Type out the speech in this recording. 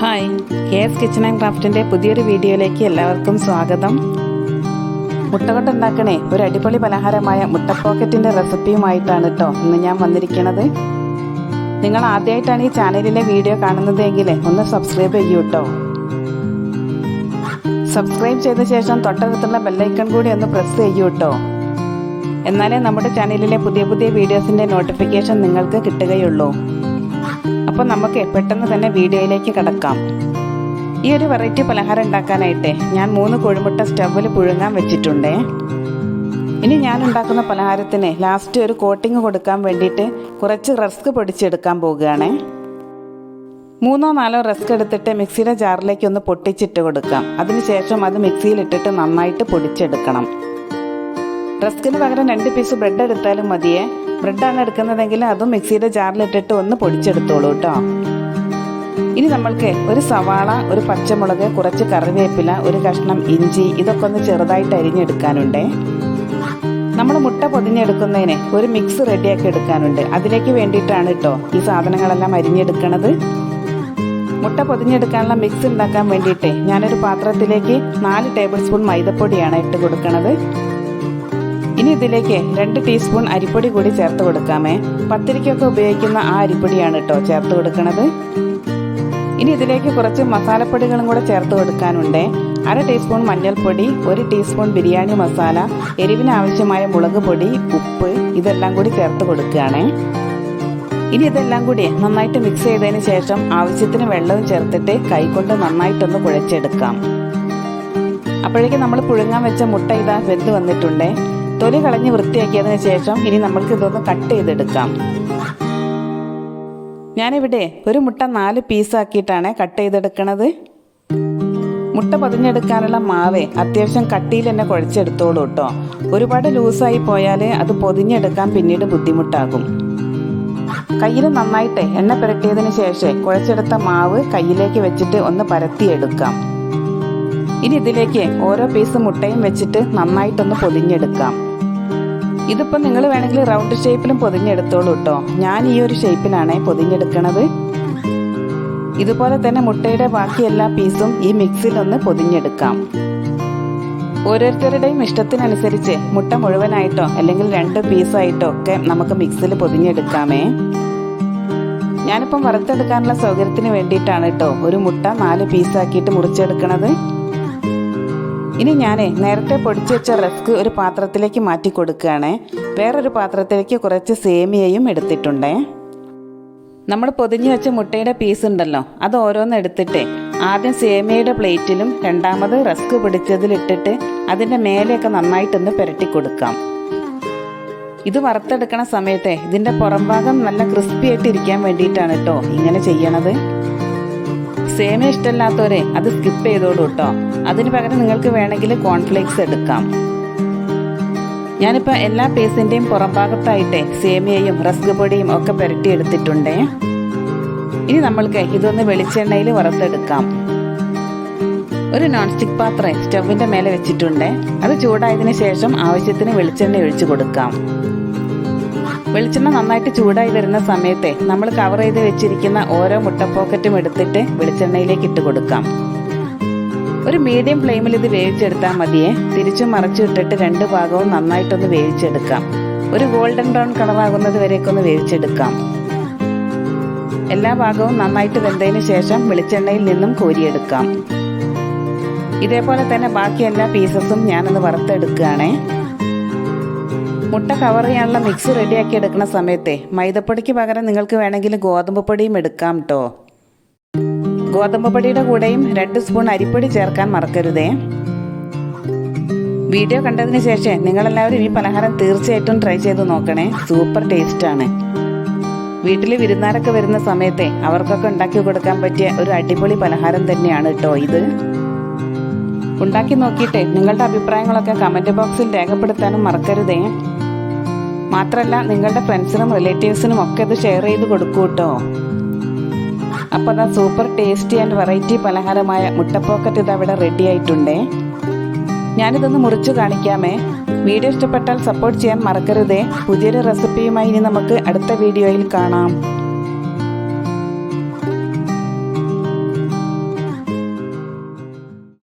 Riyas kitchen and ക്രാഫ്റ്റിന്റെ പുതിയൊരു വീഡിയോയിലേക്ക് എല്ലാവർക്കും സ്വാഗതം. മുട്ടകൊട്ട് ഉണ്ടാക്കണേ ഒരു അടിപൊളി പലഹാരമായ മുട്ട പോക്കറ്റിന്റെ റെസിപ്പിയുമായിട്ടാണ് കേട്ടോ ഇന്ന് ഞാൻ വന്നിരിക്കുന്നത് നിങ്ങൾ ആദ്യമായിട്ടാണ് ഈ ചാനലിലെ വീഡിയോ കാണുന്നതെങ്കിൽ ഒന്ന് സബ്സ്ക്രൈബ് ചെയ്യൂ കേട്ടോ സബ്സ്ക്രൈബ് ചെയ്ത ശേഷം തൊട്ടടുത്തുള്ള ബെല്ലൈക്കൺ കൂടി ഒന്ന് പ്രസ് ചെയ്യൂ കേട്ടോ എന്നാലേ നമ്മുടെ ചാനലിലെ പുതിയ പുതിയ വീഡിയോസിന്റെ നോട്ടിഫിക്കേഷൻ നിങ്ങൾക്ക് കിട്ടുകയുള്ളൂ. അപ്പോൾ നമുക്ക് പെട്ടെന്ന് തന്നെ വീഡിയോയിലേക്ക് കിടക്കാം. ഈ ഒരു വെറൈറ്റി പലഹാരം ഉണ്ടാക്കാനായിട്ട് ഞാൻ മൂന്ന് കോഴിമുട്ട സ്റ്റവിൽ പുഴുങ്ങാൻ വെച്ചിട്ടുണ്ട്. ഇനി ഞാൻ ഉണ്ടാക്കുന്ന പലഹാരത്തിന് ലാസ്റ്റ് ഒരു കോട്ടിങ് കൊടുക്കാൻ വേണ്ടിയിട്ട് കുറച്ച് റസ്ക് പൊടിച്ചെടുക്കാൻ പോവുകയാണേ. മൂന്നോ നാലോ റസ്ക് എടുത്തിട്ട് മിക്സിയുടെ ജാറിലേക്ക് ഒന്ന് പൊട്ടിച്ചിട്ട് കൊടുക്കാം. അതിനുശേഷം അത് മിക്സിയിലിട്ടിട്ട് നന്നായിട്ട് പൊടിച്ചെടുക്കണം. റസ്കിന് പകരം രണ്ട് പീസ് ബ്രെഡ് എടുത്താലും മതിയേ. ബ്രെഡാണ് എടുക്കുന്നതെങ്കിൽ അതും മിക്സിയുടെ ജാറിലിട്ടിട്ട് ഒന്ന് പൊടിച്ചെടുത്തോളൂ കേട്ടോ ഇനി നമ്മൾക്ക് ഒരു സവാള ഒരു പച്ചമുളക് കുറച്ച് കറിവേപ്പില ഒരു കഷ്ണം ഇഞ്ചി ഇതൊക്കെ ഒന്ന് ചെറുതായിട്ട് അരിഞ്ഞെടുക്കാനുണ്ടേ. നമ്മൾ മുട്ട പൊതിഞ്ഞെടുക്കുന്നതിന് ഒരു മിക്സ് റെഡിയാക്കി എടുക്കാനുണ്ട്. അതിലേക്ക് വേണ്ടിയിട്ടാണ് കേട്ടോ ഈ സാധനങ്ങളെല്ലാം അരിഞ്ഞെടുക്കണത്. മുട്ട പൊതിഞ്ഞെടുക്കാനുള്ള മിക്സ് ഉണ്ടാക്കാൻ വേണ്ടിയിട്ട് ഞാനൊരു പാത്രത്തിലേക്ക് നാല് ടേബിൾ സ്പൂൺ മൈദപ്പൊടിയാണ് ഇട്ട് കൊടുക്കണത്. ഇനി ഇതിലേക്ക് രണ്ട് ടീസ്പൂൺ അരിപ്പൊടി കൂടി ചേർത്ത് കൊടുക്കാമേ. പത്തിരിക്കൊക്കെ ഉപയോഗിക്കുന്ന ആ അരിപ്പൊടിയാണ് കേട്ടോ ചേർത്ത് കൊടുക്കണത്. ഇനി ഇതിലേക്ക് കുറച്ച് മസാലപ്പൊടികളും കൂടെ ചേർത്ത് കൊടുക്കാനുണ്ട്. അര ടീസ്പൂൺ മഞ്ഞൾപ്പൊടി ഒരു ടീസ്പൂൺ ബിരിയാണി മസാല എരിവിന് ആവശ്യമായ മുളക് പൊടി ഉപ്പ് ഇതെല്ലാം കൂടി ചേർത്ത് കൊടുക്കുകയാണേ. ഇനി ഇതെല്ലാം കൂടി നന്നായിട്ട് മിക്സ് ചെയ്തതിന് ശേഷം ആവശ്യത്തിന് വെള്ളവും ചേർത്തിട്ട് കൈകൊണ്ട് നന്നായിട്ടൊന്ന് കുഴച്ചെടുക്കാം. അപ്പോഴേക്കും നമ്മൾ പുഴുങ്ങാൻ വെച്ച മുട്ട ഇതാ വെന്ത് വന്നിട്ടുണ്ടേ. തൊലി കളഞ്ഞ് വൃത്തിയാക്കിയതിന് ശേഷം ഇനി നമ്മൾക്ക് ഇതൊന്ന് കട്ട് ചെയ്തെടുക്കാം. ഞാനിവിടെ ഒരു മുട്ട നാല് പീസാക്കിയിട്ടാണ് കട്ട് ചെയ്തെടുക്കണത്. മുട്ട പൊതിഞ്ഞെടുക്കാനുള്ള മാവ് അത്യാവശ്യം കട്ടിയിൽ തന്നെ കുഴച്ചെടുത്തോളൂ കേട്ടോ ഒരുപാട് ലൂസായി പോയാൽ അത് പൊതിഞ്ഞെടുക്കാൻ പിന്നീട് ബുദ്ധിമുട്ടാകും. കയ്യിൽ നന്നായിട്ട് എണ്ണ പുരട്ടിയതിന് ശേഷം കുഴച്ചെടുത്ത മാവ് കയ്യിലേക്ക് വെച്ചിട്ട് ഒന്ന് പരത്തിയെടുക്കാം. ഇനി ഇതിലേക്ക് ഓരോ പീസ് മുട്ടയും വെച്ചിട്ട് നന്നായിട്ടൊന്ന് പൊതിഞ്ഞെടുക്കാം. ഇതിപ്പോൾ നിങ്ങൾ വേണമെങ്കിൽ റൗണ്ട് ഷേപ്പിലും പൊതിഞ്ഞെടുത്തോളൂ കേട്ടോ ഞാൻ ഈ ഒരു ഷേപ്പിലാണ് പൊതിഞ്ഞെടുക്കണത്. ഇതുപോലെ തന്നെ മുട്ടയുടെ ബാക്കി എല്ലാ പീസും ഈ മിക്സിലൊന്ന് പൊതിഞ്ഞെടുക്കാം. ഓരോരുത്തരുടെയും ഇഷ്ടത്തിനനുസരിച്ച് മുട്ട മുഴുവനായിട്ടോ അല്ലെങ്കിൽ രണ്ട് പീസായിട്ടോ ഒക്കെ നമുക്ക് മിക്സിൽ പൊതിഞ്ഞെടുക്കാമേ. ഞാനിപ്പം വറുത്തെടുക്കാനുള്ള സൗകര്യത്തിന് വേണ്ടിയിട്ടാണ് കേട്ടോ ഒരു മുട്ട നാല് പീസാക്കിയിട്ട് മുറിച്ചെടുക്കണത്. ഇനി ഞാൻ നേരത്തെ പൊടിച്ചു വെച്ച റസ്ക് ഒരു പാത്രത്തിലേക്ക് മാറ്റി കൊടുക്കുകയാണ്. വേറൊരു പാത്രത്തിലേക്ക് കുറച്ച് സേമിയയും എടുത്തിട്ടുണ്ടേ. നമ്മൾ പൊതിഞ്ഞു വെച്ച മുട്ടയുടെ പീസ് ഉണ്ടല്ലോ അത് ഓരോന്ന് എടുത്തിട്ട്. ആദ്യം സേമിയയുടെ പ്ലേറ്റിലും രണ്ടാമത് റസ്ക് പിടിച്ചതിലിട്ടിട്ട് അതിന്റെ മേലെയൊക്കെ നന്നായിട്ടൊന്ന് പുരട്ടി കൊടുക്കാം. ഇത് വറുത്തെടുക്കണ സമയത്തെ ഇതിന്റെ പുറംഭാഗം നല്ല ക്രിസ്പി ആയിട്ട് ഇരിക്കാൻ വേണ്ടിയിട്ടാണ് കേട്ടോ ഇങ്ങനെ ചെയ്യണത്. സേമിയ ഇഷ്ടമില്ലാത്തവരെ അത് സ്കിപ്പ് ചെയ്തോളൂ കേട്ടോ അതിന് പകരം നിങ്ങൾക്ക് വേണമെങ്കിൽ കോൺഫ്ലേക്സ് എടുക്കാം. ഞാനിപ്പോൾ എല്ലാ പീസിന്റെയും പുറംഭാഗത്തായിട്ട് സേമിയയും റസ്ക് പൊടിയും ഒക്കെ പുരട്ടി എടുത്തിട്ടുണ്ട് ഇനി നമ്മൾക്ക് ഇതൊന്ന് വെളിച്ചെണ്ണയിൽ വറുത്തെടുക്കാം. ഒരു നോൺ സ്റ്റിക് പാത്രം സ്റ്റവിന്റെ മേലെ വെച്ചിട്ടുണ്ട്. അത് ചൂടായതിനു ശേഷം ആവശ്യത്തിന് വെളിച്ചെണ്ണ ഒഴിച്ചു കൊടുക്കാം. വെളിച്ചെണ്ണ നന്നായിട്ട് ചൂടായി വരുന്ന സമയത്തെ നമ്മൾ കവർ ചെയ്ത് വെച്ചിരിക്കുന്ന ഓരോ മുട്ട പോക്കറ്റും എടുത്തിട്ട് വെളിച്ചെണ്ണയിലേക്ക് ഇട്ട് കൊടുക്കാം. ഒരു മീഡിയം ഫ്ലെയിമിൽ ഇത് വേവിച്ചെടുത്താൽ മതിയെ. തിരിച്ചും മറച്ചു ഇട്ടിട്ട് രണ്ട് ഭാഗവും നന്നായിട്ടൊന്ന് വേവിച്ചെടുക്കാം. ഒരു ഗോൾഡൻ ബ്രൗൺ കളറാകുന്നത് വരെയൊക്കെ ഒന്ന് വേവിച്ചെടുക്കാം. എല്ലാ ഭാഗവും നന്നായിട്ട് വെന്തതിന് ശേഷം വെളിച്ചെണ്ണയിൽ നിന്നും കോരിയെടുക്കാം. ഇതേപോലെ തന്നെ ബാക്കി എല്ലാ പീസസും ഞാനൊന്ന് വറുത്തെടുക്കുകയാണേ. മുട്ട കവർ ചെയ്യാനുള്ള മിക്സ് റെഡിയാക്കി എടുക്കുന്ന സമയത്തെ മൈദപ്പൊടിക്ക് പകരം നിങ്ങൾക്ക് വേണമെങ്കിൽ ഗോതമ്പ് പൊടിയും എടുക്കാം കേട്ടോ ഗോതമ്പ് പൊടിയുടെ കൂടെയും രണ്ട് സ്പൂൺ അരിപ്പൊടി ചേർക്കാൻ മറക്കരുതേ. വീഡിയോ കണ്ടതിന് ശേഷം നിങ്ങളെല്ലാവരും ഈ പലഹാരം തീർച്ചയായിട്ടും ട്രൈ ചെയ്ത് നോക്കണേ. സൂപ്പർ ടേസ്റ്റാണ് വീട്ടിൽ വിരുന്നാരൊക്കെ വരുന്ന സമയത്തെ അവർക്കൊക്കെ ഉണ്ടാക്കി കൊടുക്കാൻ പറ്റിയ ഒരു അടിപൊളി പലഹാരം തന്നെയാണ് കേട്ടോ ഇത്. ഉണ്ടാക്കി നോക്കിയിട്ട് നിങ്ങളുടെ അഭിപ്രായങ്ങളൊക്കെ കമന്റ് ബോക്സിൽ രേഖപ്പെടുത്താനും മറക്കരുതേ. മാത്രമല്ല നിങ്ങളുടെ ഫ്രണ്ട്സിനും റിലേറ്റീവ്സിനും ഒക്കെ ഇത് ഷെയർ ചെയ്ത് കൊടുക്കൂ കേട്ടോ അപ്പോൾ അതാ സൂപ്പർ ടേസ്റ്റി ആൻഡ് വെറൈറ്റി പലഹാരമായ മുട്ടപ്പോക്കറ്റ് ഇത് അവിടെ റെഡി ആയിട്ടുണ്ടേ. ഞാനിതൊന്ന് മുറിച്ച് കാണിക്കാമേ. വീഡിയോ ഇഷ്ടപ്പെട്ടാൽ സപ്പോർട്ട് ചെയ്യാൻ മറക്കരുതേ. പുതിയൊരു റെസിപ്പിയുമായി ഇനി നമുക്ക് അടുത്ത വീഡിയോയിൽ കാണാം.